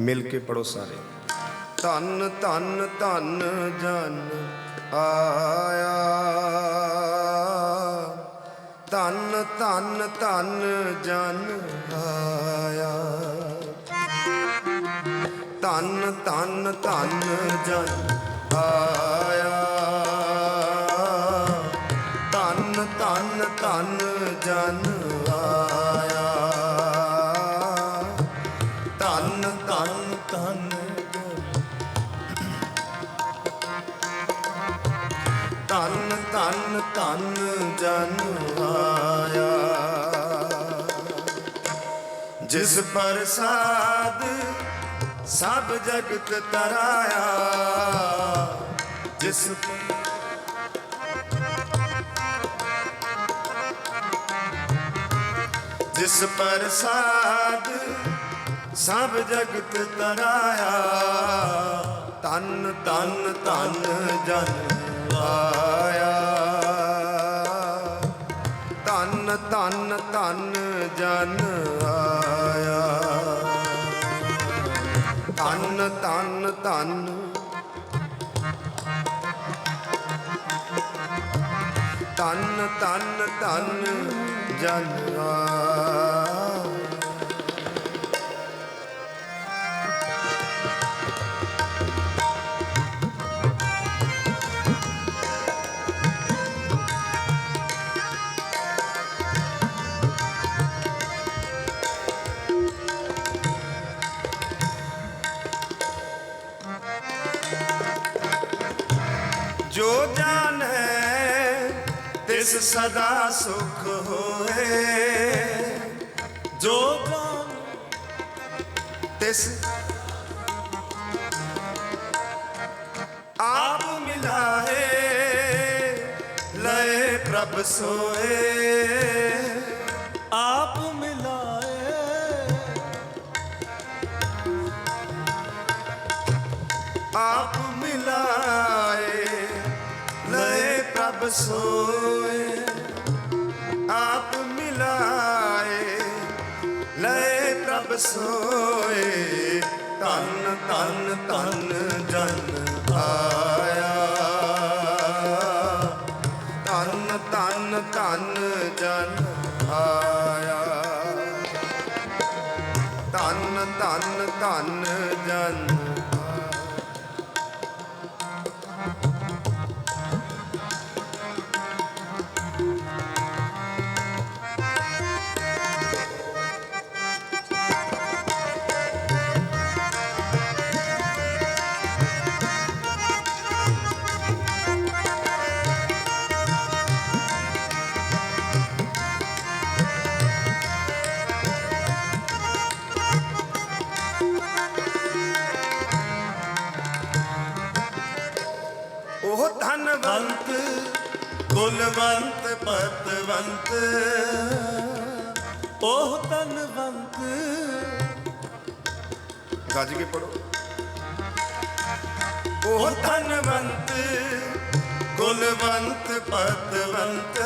ਮਿਲ ਕੇ ਪੜੋ ਸਾਰੇ। ਧੰਨ ਧੰਨ ਧੰਨ ਜਨ ਆਇਆ। ਧੰਨ ਧੰਨ ਧੰਨ ਜਨ ਆਇਆ। ਧੰਨ ਧੰਨ ਧੰਨ ਜਨ ਆਇਆ। ਧੰਨ ਧੰਨ ਧੰਨ ਜਨ ਜਿਸ ਪ੍ਰਸਾਦ ਸਭ ਜਗਤ ਤਰਾਇਆ, ਜਿਸ ਜਿਸ ਪ੍ਰਸਾਦ ਸਭ ਜਗਤ ਤਰਾਇਆ ਤਨ ਤਨ ਤਨ ਜਨ ਆਇਆ ਧਨ। ਤਨ ਤਨ ਤਨ ਤਨ ਤਿਸ ਸਦਾ ਸੁਖ ਹੋਏ, ਜੋ ਜਾਣ ਤਿਸ ਆਪ ਮਿਲਾਏ, ਲਏ ਪ੍ਰਭ ਸੋਏ। ਆਪ ਮਿਲਾਏ। ਆਪ ਮਿਲਾਏ, ਲਏ ਪ੍ਰਭ ਸੋਏ। ਸੋਏ ਤਨ ਤਨ ਤਨ ਜਨ ਆਇਆ। ਤਨ ਤਨ ਤਨ ਜਨ ਆਇਆ। ਤਨ ਤਨ ਤਨ ਜਨ ਪਤਵੰਤ ਉਹ ਤਨਵੰਤ ਗੱਜ ਕੇ ਪੜੋ ਉਹ ਧਨਵੰਤ ਗੁਣਵੰਤ ਪਤਵੰਤ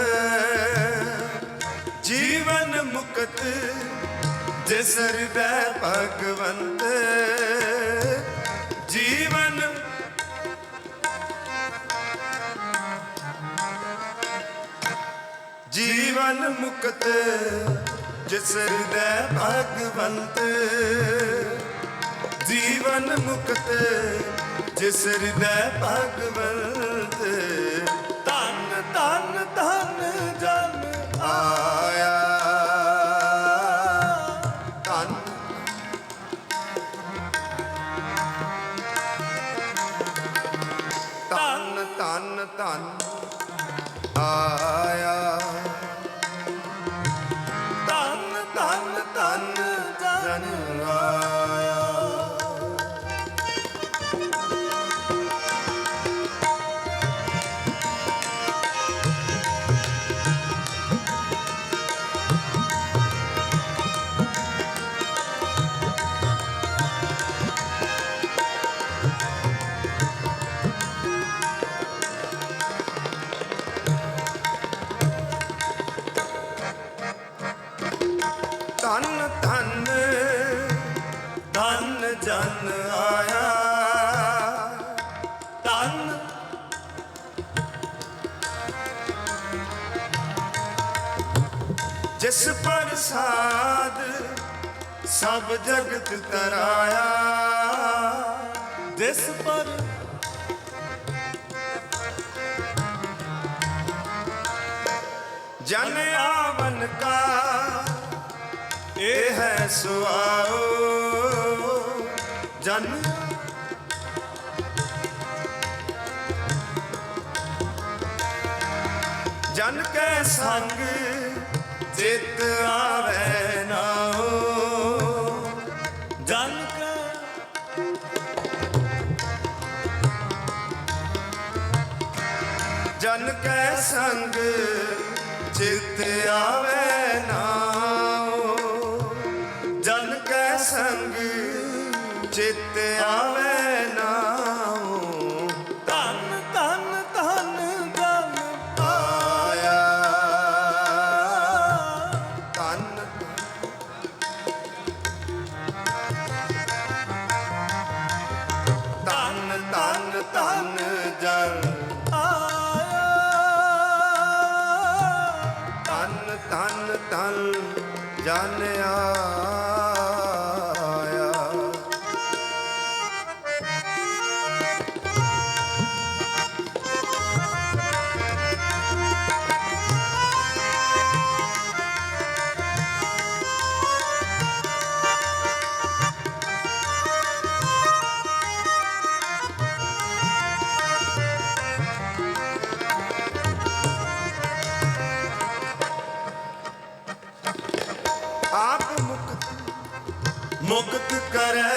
ਜੀਵਨ ਮੁਕਤ ਜਿਸ ਹਿਰਦੈ ਭਗਵੰਤ। ਜੀਵਨ ਜੀਵਨ ਮੁਕਤ ਜਿਸ ਹਿਰਦੈ ਭਗਵੰਤ। ਜੀਵਨ ਮੁਕਤ ਜਿਸ ਹਿਰਦੈ ਭਗਵੰਤ। ਧੰਨ ਧੰਨ ਧੰਨ ਜਨ ਜਿਸ ਪ੍ਰਸਾਦ ਸਭ ਜਗਤ ਤਰਾਇਆ, ਜਿਸ ਪਰ ਜਨ ਆਵਨ ਕਾ, ਇਹ ਹੈ ਸੁਆਓ। ਜਨ ਜਨ ਕੈ ਸੰਗ ਜਨ ਕੈ ਸੰਗ ਚਿਤ ਆਵੇ ਨਾਉ ਜਾਣਿਆ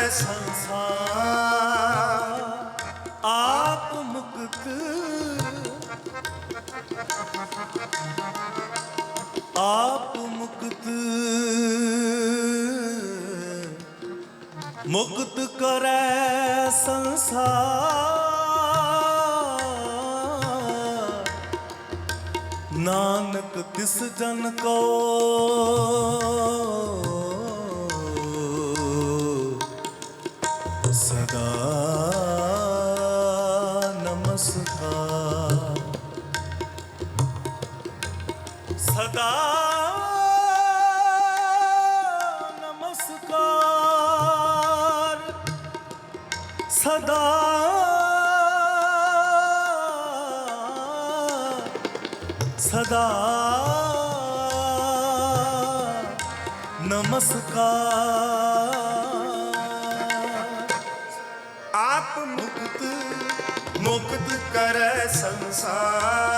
ਸੰਸਾਰ ਆਪ ਮੁਕਤ ਆਪ ਮੁਕਤ ਮੁਕਤ ਕਰੈ ਸੰਸਾਰ। ਨਾਨਕ ਤਿਸ ਜਨ ਕੋ ਸਦਾ ਸਦਾ ਨਮਸਕਾਰ। ਆਪ ਮੁਕਤ ਮੁਕਤ ਕਰੈ ਸੰਸਾਰ।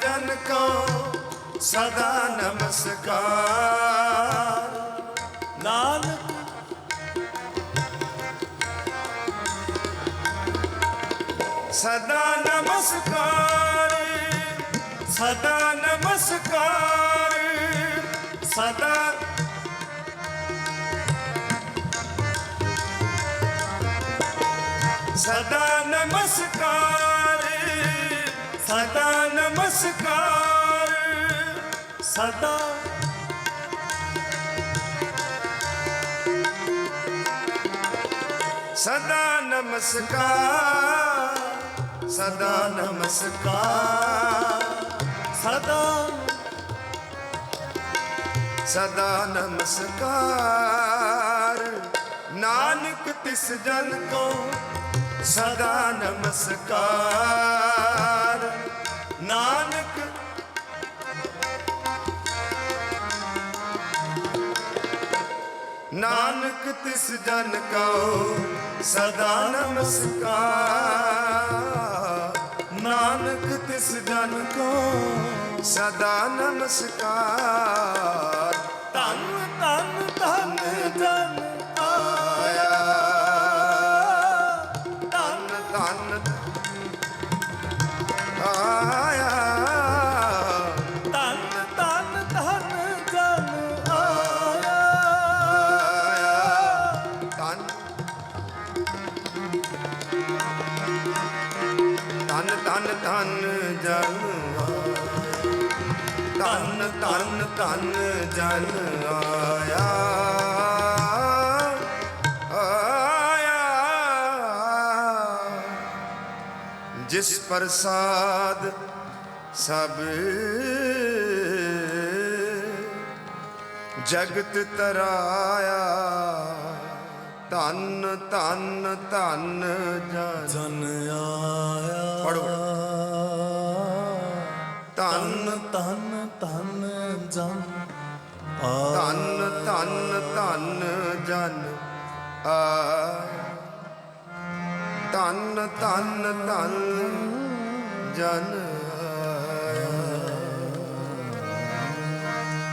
ਤਿਸ ਕੋ ਸਦਾ ਨਮਸਕਾਰ। ਨਾਨਕ। ਸਦਾ ਨਮਸਕਾਰ ਸਦਾ ਨਮਸਕਾਰ ਸਦਾ ਸਦਾ ਨਮਸਕਾਰ। ਸਦਾ ਨਮਸਕਾਰ ਸਦਾ ਸਦਾ ਨਮਸਕਾਰ ਸਦਾ ਨਮਸਕਾਰ ਸਦਾ ਸਦਾ ਨਮਸਕਾਰ। ਨਾਨਕ ਤਿਸ ਜਨ ਕੋ ਸਦਾ ਨਮਸਕਾਰ। ਨਾਨਕ। ਨਾਨਕ ਤਿਸ ਜਨ ਕੋ ਸਦਾ ਨਮਸਕਾਰ। ਨਾਨਕ ਤਿਸ ਜਨ ਕੋ ਸਦਾ ਨਮਸਕਾਰ। ਧੰਨ ਜਨ ਧੰਨ ਧੰਨ ਧੰਨ ਜਨ ਆਇਆ। ਜਿਸ ਪ੍ਰਸਾਦ ਸਭ ਜਗਤ ਤਰਾਇਆ, ਧੰਨ ਧੰਨ ਧੰਨ ਜਨ ਆਇਆ। ਧੰਨ ਧੰਨ ਧੰਨ ਜਨ ਆ ਧੰਨ ਧੰਨ ਧੰਨ ਜਨ ਆਇਆ ਧੰਨ ਧੰਨ ਧੰਨ ਜਨ